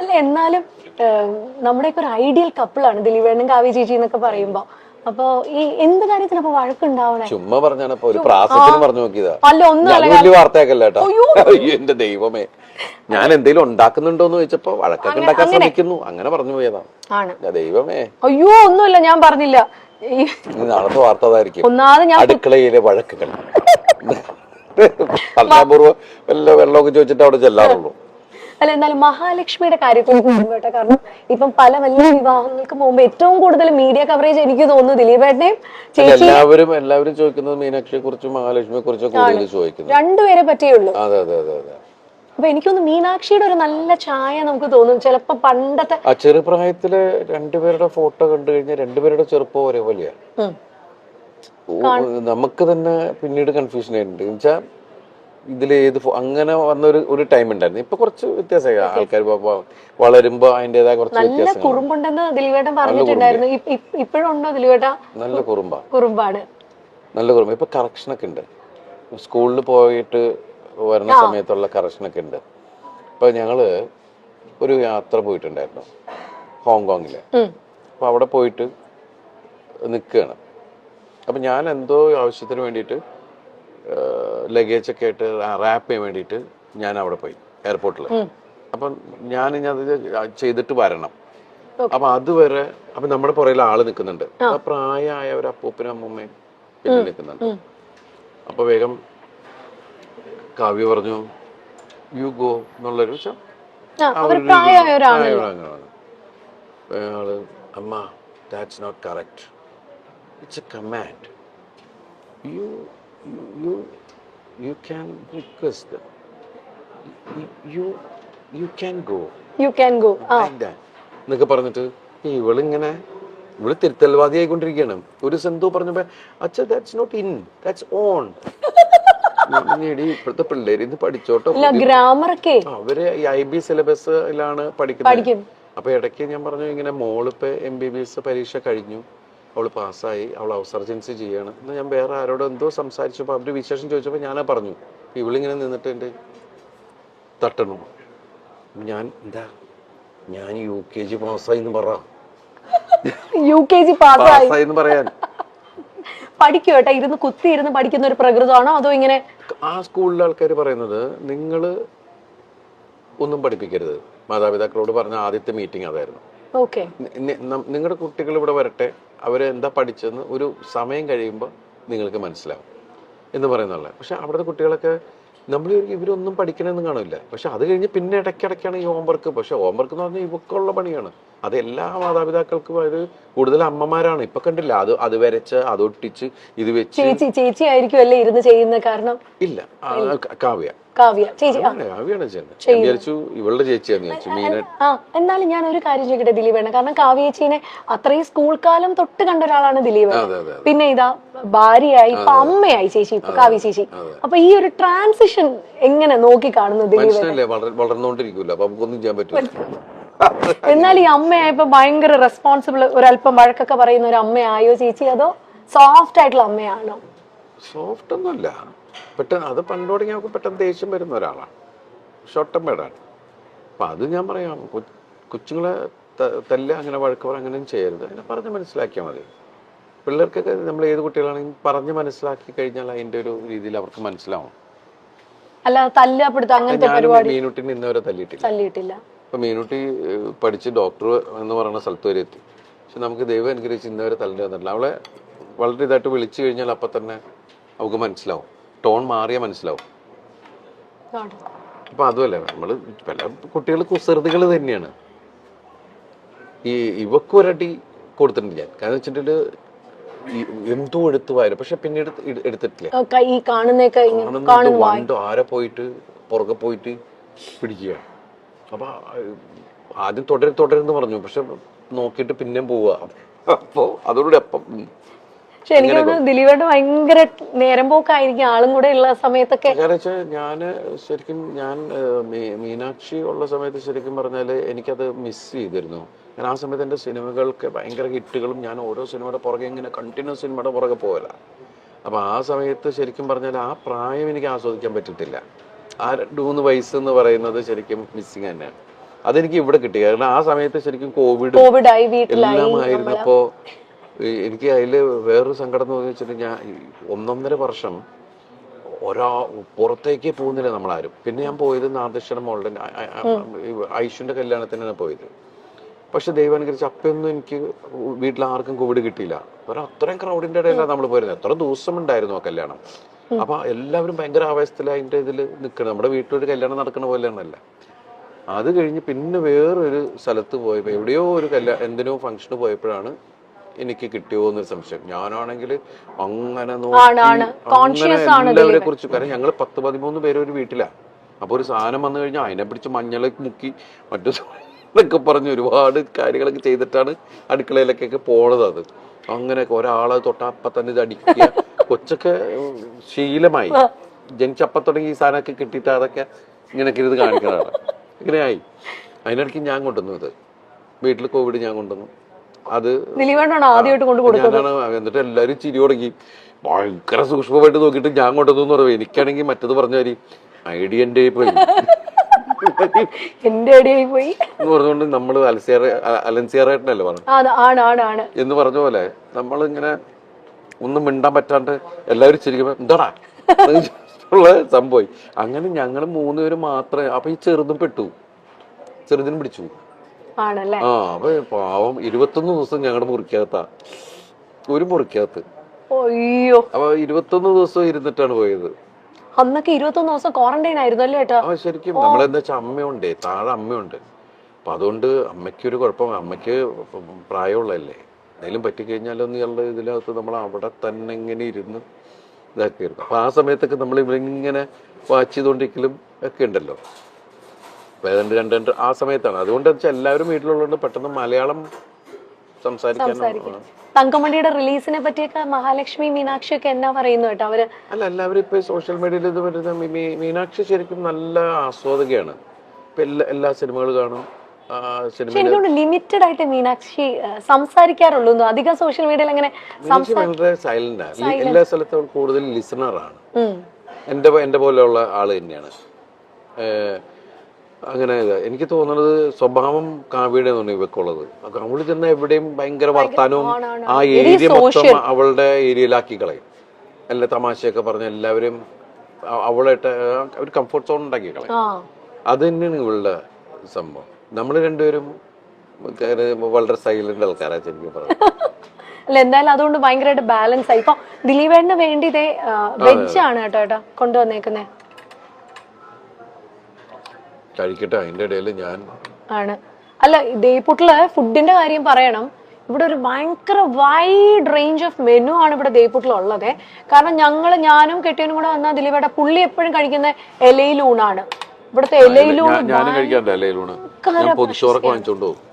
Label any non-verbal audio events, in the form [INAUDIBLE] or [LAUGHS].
അല്ല എന്നാലും നമ്മുടെ നമ്മുടെയൊക്കെ ഒരു ഐഡിയൽ കപ്പിളാണ് ദിലീപേണ്ണും കാവ്യ ചേച്ചി എന്നൊക്കെ പറയുമ്പോ. അപ്പൊ ഈ എന്ത് കാര്യത്തിന് അപ്പൊ വഴക്കുണ്ടാവണേ? ചുമ്മാ പറഞ്ഞാണ് ഒരു പ്രാസത്തിന് പറഞ്ഞു നോക്കിയതാ. അല്ല ഒന്നും വാർത്തയാക്കല്ല എന്റെ ദൈവമേ. ഞാൻ എന്തെങ്കിലും ഉണ്ടാക്കുന്നുണ്ടോ എന്ന് ചോദിച്ചപ്പോ വഴക്കൊക്കെ ഉണ്ടാക്കാൻ ശ്രമിക്കുന്നു. അങ്ങനെ പറഞ്ഞു പോയതാ. ദൈവമേ. അയ്യോ ഒന്നുമില്ല ഞാൻ പറഞ്ഞില്ല. നാളത്തെ വാർത്ത അതായിരിക്കും. ഒന്നാമത് ഞാൻ അടുക്കളയിലെ വഴക്കുകൾ. [LAUGHS] വല്ല വെള്ളമൊക്കെ ചോദിച്ചിട്ട് അവിടെ ചെല്ലാറുള്ളൂ. അല്ല എന്നാൽ മഹാലക്ഷ്മിയുടെ കാര്യത്തിൽ കേട്ടോ. കാരണം ഇപ്പം പല വലിയ വിവാഹങ്ങൾക്ക് മുമ്പ് ഏറ്റവും കൂടുതൽ മീഡിയ കവറേജ് എനിക്ക് തോന്നുന്നു ദിലീപേട്ടനെയും ചേച്ചി എല്ലാവരും എല്ലാവരും ചോദിക്കുന്നത് മീനാക്ഷിയെ കുറിച്ചും മഹാലക്ഷ്മിയെ കുറിച്ചും കൂടുതൽ ചോദിക്കുന്നത്. രണ്ടുപേരെ പറ്റിയുള്ളൂ അതെ അതെ അതെ അതെ. അപ്പൊ എനിക്കൊന്ന് മീനാക്ഷിയുടെ ഒരു നല്ല ചായ നമുക്ക് തോന്നും. ചിലപ്പോ പണ്ടത്തെ ആ ചെറുപ്രായത്തിൽ രണ്ടുപേരുടെ ഫോട്ടോ കണ്ടു കഴിഞ്ഞാൽ രണ്ടുപേരുടെ ചെറുപ്പം ഒരേപോലെയാ. നമുക്ക് തന്നെ പിന്നീട് കൺഫ്യൂഷൻ ആയിട്ടുണ്ട്. എന്നുവെച്ചാ ഇതിൽ ഏത് അങ്ങനെ വന്ന ഒരു ഒരു ടൈം ഉണ്ടായിരുന്നു. ഇപ്പൊ കുറച്ച് വ്യത്യാസമായി ആൾക്കാർ വളരുമ്പോ അതിന്റേതായ കുറച്ച് നല്ല കുറുമ്പുണ്ടെന്ന് ദിലീപേട്ടൻ പറഞ്ഞിട്ടുണ്ടായിരുന്നു. ഇപ്പോഴുണ്ടോ ദിലീപേട്ട? നല്ല കുറുമ്പ. കുറുമ്പാണ്. നല്ല കുറുമ്പ. ഇപ്പൊ കറക്ഷനൊക്കെ ഉണ്ട്. സ്കൂളിൽ പോയിട്ട് വരുന്ന സമയത്തുള്ള കറക്ഷനൊക്കെ ഉണ്ട്. ഇപ്പൊ ഞങ്ങൾ ഒരു യാത്ര പോയിട്ടുണ്ടായിരുന്നു. ഹോങ്കോങ്ങിൽ. അപ്പൊ അവിടെ പോയിട്ട് നിൽക്കുകയാണ് അപ്പൊ ഞാൻ എന്തോ ആവശ്യത്തിന് വേണ്ടിയിട്ട് ലഗേജ് ഒക്കെ ആയിട്ട് റാപ്പ് ചെയ്യാൻ വേണ്ടിയിട്ട് ഞാൻ അവിടെ പോയി എയർപോർട്ടിൽ അപ്പം ഞാൻ ഇനി അത് ചെയ്തിട്ട് വരണം. അപ്പൊ അതുവരെ അപ്പൊ നമ്മുടെ പുറകിൽ ആൾ നിൽക്കുന്നുണ്ട്. പ്രായമായ ഒരു അപ്പൂപ്പനും അമ്മൂമ്മയും പിന്നെ നിൽക്കുന്നുണ്ട്. അപ്പൊ വേഗം കാവ്യ പറഞ്ഞു യു ഗോ എന്നുള്ളൊരു. അയാൾ അമ്മ that's not correct it's a command you you you can request you you can go you can go ആ എന്നൊക്കെ പറഞ്ഞിട്ട് ഈ ഇവളിങ്ങനെ ഇവൾ തിരുത്തൽവാദി ആയിക്കൊണ്ടിരിക്കുകയാണ് ഒരു സെന്തോ പറഞ്ഞപ്പോ അച്ഛ that's not in that's on എടി ഇപ്പോഴത്തെ പിള്ളേര് ഇത് പഠിച്ചോട്ടോ? ഇല്ല ഗ്രാമർ ഒക്കെ. അവർ ഈ ഐ ബി സിലബസിലാണ് പഠിക്കുന്നത്. പഠിക്കും. അപ്പൊ ഇടയ്ക്ക് ഞാൻ പറഞ്ഞു ഇങ്ങനെ മോളിപ്പോ എം ബി ബി എസ് പരീക്ഷ കഴിഞ്ഞു. അവൾ പാസ്സായി അവൾ ഔസർജൻസി ചെയ്യാണ്. എന്ന് ഞാൻ വേറെ ആരോട് എന്തോ സംസാരിച്ചപ്പോൾ അവരുടെ വിശേഷം ചോദിച്ചപ്പോൾ ഞാനാ പറഞ്ഞു ഇവളിങ്ങനെ നിന്നിട്ട് എന്റെ തട്ടണു? ഞാൻ എന്താ? ഞാൻ യു കെ ജി പാസ്സായി എന്ന് പറ. യു കെ ജി പാസ്സായി. എന്ന് പറയാൻ. പഠിക്കും കേട്ടോ. ഇരുന്ന് കുത്തി ഇരുന്ന് പഠിക്കുന്ന ഒരു പ്രകൃതമാണോ? അതോ ഇങ്ങനെ ആ സ്കൂളിലെ ആൾക്കാർ പറയുന്നത് നിങ്ങൾ ഒന്നും പഠിപ്പിക്കരുത്. മാതാപിതാക്കളോട് പറഞ്ഞ ആദ്യത്തെ മീറ്റിംഗ് അതായിരുന്നു. നിങ്ങളുടെ കുട്ടികൾ ഇവിടെ വരട്ടെ. അവരെ എന്താ പഠിച്ചെന്ന് ഒരു സമയം കഴിയുമ്പോൾ നിങ്ങൾക്ക് മനസ്സിലാവും എന്ന് പറയുന്നുള്ള പക്ഷെ അവിടുത്തെ കുട്ടികളൊക്കെ നമ്മൾ ഇവരൊന്നും പഠിക്കണമെന്ന് കാണില്ല. പക്ഷെ അത് കഴിഞ്ഞ് പിന്നെ ഇടയ്ക്കിടയ്ക്കാണ് ഈ ഹോംവർക്ക് പക്ഷെ ഹോംവർക്ക് എന്ന് പറഞ്ഞാൽ ഇവക്കുള്ള പണിയാണ്. അത് എല്ലാ മാതാപിതാക്കൾക്കും അത് കൂടുതൽ അമ്മമാരാണ്. ഇപ്പൊ കണ്ടില്ല അത് അത് വരച്ച് അത് ഒട്ടിച്ച് ഇത് വെച്ച്. ചേച്ചി ചേച്ചി ആയിരിക്കും അല്ലേ ഇരുന്ന് ചെയ്യുന്ന കാരണം? ഇല്ല കാവ്യ. കാവ്യ. ചേച്ചി ആ. ആണ്, കാവ്യാണ് ചെയ്യുന്നത്. ഞാൻ വിചാരിച്ചു ഇവളുടെ ചേച്ചിയാന്ന് വിചാരിച്ചു മീന ആ എന്നാലും ഞാൻ ഒരു കാര്യം ചോദിക്കട്ടെ ദിലീപേണ് കാരണം കാവ്യച്ചീനെ അത്രയും സ്കൂൾ കാലം തൊട്ട് കണ്ട ഒരാളാണ് ദിലീപ്. അതെ അതെ പിന്നെ ഇതാ ഭാര്യയായി ഇപ്പൊ അമ്മയായി ചേച്ചി ഇപ്പൊ കാവ്യ ചേച്ചി. അപ്പൊ ഈ ഒരു ട്രാൻസിഷൻ എങ്ങനെ നോക്കി കാണുന്നു ദിലീപ് മനുഷ്യനല്ലേ വളർ വളർന്നുകൊണ്ടിരിക്കൂല അപ്പൊ നമുക്കൊന്നും ചെയ്യാൻ പറ്റില്ല എന്നാൽ ഈ അമ്മയായപ്പോ ഭയങ്കര റെസ്പോൺസിബിൾ ഒരല്പം വഴക്കൊക്കെ പറയുന്ന ഒരു അമ്മയായോ ചേച്ചി? അതോ സോഫ്റ്റ് ആയിട്ടുള്ള അമ്മയാണോ? സോഫ്റ്റ് ഒന്നുമല്ല. പെട്ടെന്ന് അത് പണ്ട് തുടങ്ങി നമുക്ക് പെട്ടെന്ന് ദേഷ്യം വരുന്ന ഒരാളാണ്. ഷോർട്ട് അപ്പം അത് ഞാൻ പറയാം കൊച്ചുങ്ങളെ തല്ല അങ്ങനെ വഴക്ക് പറ അങ്ങനെയും ചെയ്യരുത്. അങ്ങനെ പറഞ്ഞ് മനസ്സിലാക്കിയാൽ മതി. പിള്ളേർക്കൊക്കെ നമ്മൾ ഏത് കുട്ടികളാണെങ്കിൽ പറഞ്ഞ് മനസ്സിലാക്കി കഴിഞ്ഞാൽ അതിന്റെ ഒരു രീതിയിൽ അവർക്ക് മനസ്സിലാവും. അല്ല തല്ലപ്പെടുത്ത അങ്ങനത്തെ പരിപാടി മീനുട്ടിനെ ഇന്നുവരെ തല്ലിയിട്ടില്ല. തല്ലിയിട്ടില്ല. ഇപ്പൊ മീനുട്ടി പഠിച്ച് ഡോക്ടർ എന്ന് പറയുന്ന സ്ഥലത്ത് വരെ എത്തി. പക്ഷെ നമുക്ക് ദൈവം അനുഗ്രഹിച്ച് ഇന്നവരെ തല്ലിട്ട് തന്നിട്ടില്ല. അവളെ വളരെ ഇതായിട്ട് വിളിച്ചു കഴിഞ്ഞാൽ അപ്പൊ തന്നെ അവൾക്ക് മനസ്സിലാവും. ടോൺ മാറിയാ മനസ്സിലാവും. അപ്പൊ അതുമല്ല നമ്മൾ പല കുട്ടികൾ കുസൃതികൾ തന്നെയാണ്. ഈ ഇവക്കൊരടി കൊടുത്തിട്ടുണ്ട് ഞാൻ കാരണം വെച്ചിട്ടുണ്ടെങ്കിൽ എന്തോ എടുത്തു വായന പക്ഷെ പിന്നീട് എടുത്തിട്ടില്ല. ഈ വണ്ടോ ആരെ പോയിട്ട് പുറകെ പോയിട്ട് പിടിക്കുക. അപ്പൊ ആദ്യം തുടരും തുടരുന്ന് പറഞ്ഞു. പക്ഷെ നോക്കിയിട്ട് പിന്നെയും പോവുക. അപ്പോ അതോടുകൂടി അപ്പം. പക്ഷെ എനിക്ക് ദിലീപേട്ട ഭയങ്കര നേരം പോക്കായിരിക്കും. ആളും കൂടെ ഉള്ള സമയത്തൊക്കെ ഞാൻ ശരിക്കും ഞാൻ മീനാക്ഷി ഉള്ള സമയത്ത് ശരിക്കും പറഞ്ഞാൽ എനിക്കത് മിസ് ചെയ്തിരുന്നു. ഞാൻ ആ സമയത്ത് എന്റെ സിനിമകൾക്ക് ഭയങ്കര ഹിറ്റുകളും ഞാൻ ഓരോ സിനിമയുടെ പുറകെ ഇങ്ങനെ കണ്ടിന്യൂസ് സിനിമയുടെ പുറകെ പോകല അപ്പൊ ആ സമയത്ത് ശരിക്കും പറഞ്ഞാൽ ആ പ്രായം എനിക്ക് ആസ്വദിക്കാൻ പറ്റത്തില്ല. ആ രണ്ട് മൂന്ന് വയസ്സ് എന്ന് പറയുന്നത് ശരിക്കും മിസ്സിങ് തന്നെയാണ് അതെനിക്ക് ഇവിടെ കിട്ടി. കാരണം ആ സമയത്ത് ശരിക്കും കോവിഡ് കോവിഡ് എനിക്ക് അതിൽ വേറൊരു സങ്കടം എന്ന് വെച്ചിട്ട് ഞാൻ ഒന്നൊന്നര വർഷം ഒരാ പുറത്തേക്ക് പോകുന്നില്ല നമ്മളാരും. പിന്നെ ഞാൻ പോയത് നാദർശന മോളുടെ ഐശുവിന്റെ കല്യാണത്തിന് കല്യാണത്തിനാണ് പോയത്. പക്ഷെ ദൈവം അനുകരിച്ച് അപ്പൊന്നും എനിക്ക് വീട്ടിൽ ആർക്കും കോവിഡ് കിട്ടിയില്ല. കാരണം അത്രയും ക്രൗഡിന്റെ ഇടയിലാണ് നമ്മൾ പോയിരുന്നത്. എത്ര ദിവസം ഉണ്ടായിരുന്നു ആ കല്യാണം. അപ്പൊ എല്ലാവരും ഭയങ്കര ആവേശത്തിൽ അതിന്റെ ഇതിൽ നിൽക്കണം നമ്മുടെ വീട്ടിലൊരു കല്യാണം നടക്കുന്ന പോലെയാണല്ല. അത് കഴിഞ്ഞ് പിന്നെ വേറൊരു സ്ഥലത്ത് പോയപ്പോ എവിടെയോ ഒരു കല്യാണം എന്തിനോ ഫംഗ്ഷന് പോയപ്പോഴാണ് എനിക്ക് കിട്ടിയോ എന്നൊരു സംശയം. ഞാനാണെങ്കിൽ അങ്ങനെ എല്ലാവരെ കുറിച്ച് കാരണം ഞങ്ങൾ പത്ത് പതിമൂന്ന് പേര് ഒരു വീട്ടിലാ. അപ്പൊ ഒരു സാധനം വന്നു കഴിഞ്ഞാൽ അതിനെ പിടിച്ച് മഞ്ഞൾ മുക്കി മറ്റു എന്നൊക്കെ പറഞ്ഞ് ഒരുപാട് കാര്യങ്ങളൊക്കെ ചെയ്തിട്ടാണ് അടുക്കളയിലേക്കൊക്കെ പോണത് അത്. അങ്ങനെയൊക്കെ ഒരാളെ തൊട്ടപ്പ തന്നെ ഇത് അടിക്കുക. കൊച്ചൊക്കെ ശീലമായി. ജനിച്ചപ്പ തുടങ്ങി ഈ സാധനമൊക്കെ കിട്ടിയിട്ട് അതൊക്കെ ഇങ്ങനെയൊക്കെ ഇത് കാണിക്കുന്നതാണ് ഇങ്ങനെയായി. അതിനിടയ്ക്ക് ഞാൻ കൊണ്ടുവന്നു ഇത് വീട്ടിൽ കോവിഡ് ഞാൻ കൊണ്ടുവന്നു. അത് ആദ്യമായിട്ട് കൊണ്ട് കൊടുത്തത്. എന്നിട്ട് എല്ലാരും ചിരി തുടങ്ങി. ഭയങ്കര സൂക്ഷ്മമായിട്ട് നോക്കിയിട്ട് ഞാൻ കൊണ്ടുവന്നു പറയും എനിക്കാണെങ്കിൽ മറ്റത് പറഞ്ഞാൽ ഐഡിയ എന്റെ പോയി എന്റെ അടിയായി പോയി എന്ന് പറഞ്ഞുകൊണ്ട് നമ്മൾ അലസിയറ അലൻസിയറേട്ടനല്ലേ പറഞ്ഞു എന്ന് പറഞ്ഞ പോലെ നമ്മൾ ഇങ്ങനെ ഒന്നും മിണ്ടാൻ പറ്റാണ്ട് എല്ലാവരും ചിരിക്കുമ്പോ എന്താടാ? ഉള്ള സംഭവം അങ്ങനെ ഞങ്ങൾ മൂന്നുപേര് മാത്രമേ അപ്പൊ ഈ ചെറുതും പെട്ടു. ചെറുതിനും പിടിച്ചു. ആണല്ലേ? ആ അപ്പൊ പാവം ഇരുപത്തൊന്ന് ദിവസം ഞങ്ങളുടെ മുറിക്കകത്താ. ഒരു മുറിക്കകത്ത്. അയ്യോ. അപ്പൊ ഇരുപത്തൊന്ന് ദിവസം ഇരുന്നിട്ടാണ് പോയത്. അന്നൊക്കെ ഇരുപത്തൊന്ന് ദിവസം ക്വാറന്റൈൻ ആയിരുന്നു അല്ലേ ഏട്ടാ? ആ ശരിക്കും. നമ്മളെന്താ വെച്ചാൽ അമ്മയുണ്ടേ താഴെ അമ്മയുണ്ട്. അപ്പൊ അതുകൊണ്ട് അമ്മയ്ക്കൊരു കുഴപ്പം അമ്മയ്ക്ക് പ്രായമുള്ളല്ലേ എന്തെങ്കിലും പറ്റിക്കഴിഞ്ഞാലൊന്നും ഇയാളുടെ ഇതിനകത്ത് നമ്മൾ അവിടെ തന്നെ ഇങ്ങനെ ഇരുന്ന് ഇതാക്കിയിരുന്നു അപ്പൊ ആ സമയത്തൊക്കെ നമ്മൾ ഇവരിങ്ങനെ വാച്ച് ചെയ്തുകൊണ്ടിരിക്കലും ഒക്കെ ഉണ്ടല്ലോ. രണ്ട് രണ്ട് ആ സമയത്താണ്. അതുകൊണ്ട് വെച്ചാൽ എല്ലാവരും വീട്ടിലുള്ളതുകൊണ്ട് പെട്ടെന്ന് മലയാളം സംസാരിക്കാനും സംസാരിക്കും. തങ്കമണിയുടെ റിലീസിനെ പറ്റിയൊക്കെ മഹാലക്ഷ്മി മീനാക്ഷി ഒക്കെ എന്നാ പറയുന്നു കേട്ടോ? അവർ അല്ല എല്ലാവരും ഇപ്പൊ സോഷ്യൽ മീഡിയയിൽ ഇത് വരുന്ന മീനാക്ഷി ശരിക്കും നല്ല ആസ്വാദകയാണ്. ഇപ്പൊ എല്ലാ സിനിമകളും സിനിമകൾ കാണും സിനിമയിൽ ലിമിറ്റഡ് ആയിട്ട് മീനാക്ഷി സംസാരിക്കാറുള്ളൂ അധികം സോഷ്യൽ മീഡിയയിൽ അങ്ങനെ വളരെ സൈലന്റ് എല്ലാ സ്ഥലത്തും കൂടുതൽ ലിസണറാണ്. എന്റെ എന്റെ പോലെയുള്ള ആൾ തന്നെയാണ്. അങ്ങനെ എനിക്ക് തോന്നുന്നത് സ്വഭാവം കാവ്യയുടെ തോന്നി ഇവക്കുള്ളത്. അവൾ ചെന്ന എവിടെയും ഭയങ്കര വർത്താനവും ആ ഏരിയ മൊത്തം അവളുടെ ഏരിയയിലാക്കി കളയും. എല്ലാ തമാശയൊക്കെ പറഞ്ഞ് എല്ലാവരും അവളായിട്ട് ഒരു കംഫർട്ട് സോൺ ഉണ്ടാക്കി കളയും. അത് തന്നെയാണ് ഇവളുടെ സംഭവം. നമ്മൾ രണ്ടുപേരും വളരെ സൈലന്റ് ആൾക്കാരാ ശരിക്കും പറഞ്ഞു. [LAUGHS] അല്ല എന്തായാലും അതുകൊണ്ട് ഭയങ്കരമായിട്ട് ബാലൻസ് ആയി. ഇപ്പൊ ദിലീപേടിന് വേണ്ടി ഇതേ വെജ് ആണ് കേട്ടോ ഏട്ടാ കൊണ്ടുവന്നേക്കുന്നേ. കഴിക്കട്ടെ അതിന്റെ ഇടയിൽ ഞാൻ ആണ്. അല്ല ദേപ്പുട്ടിൽ ഫുഡിന്റെ കാര്യം പറയണം. ഇവിടെ ഒരു ഭയങ്കര വൈഡ് റേഞ്ച് ഓഫ് മെനു ആണ് ഇവിടെ ദേപ്പുട്ടിൽ ഉള്ളത് കാരണം ഞങ്ങൾ ഞാനും കെട്ടിയനും കൂടെ വന്നാൽ ദിലീപേട്ട പുള്ളി എപ്പോഴും കഴിക്കുന്ന ഇലയിലൂണാണ് ഇവിടുത്തെ ഇലയിലൂണ് ഞാനും കഴിക്കാറുണ്ട് ഇലയിലൂണ് ലൂണ് ഞാൻ പൊതിച്ചോറൊക്കെ വാങ്ങിച്ചോണ്ട് പോകും.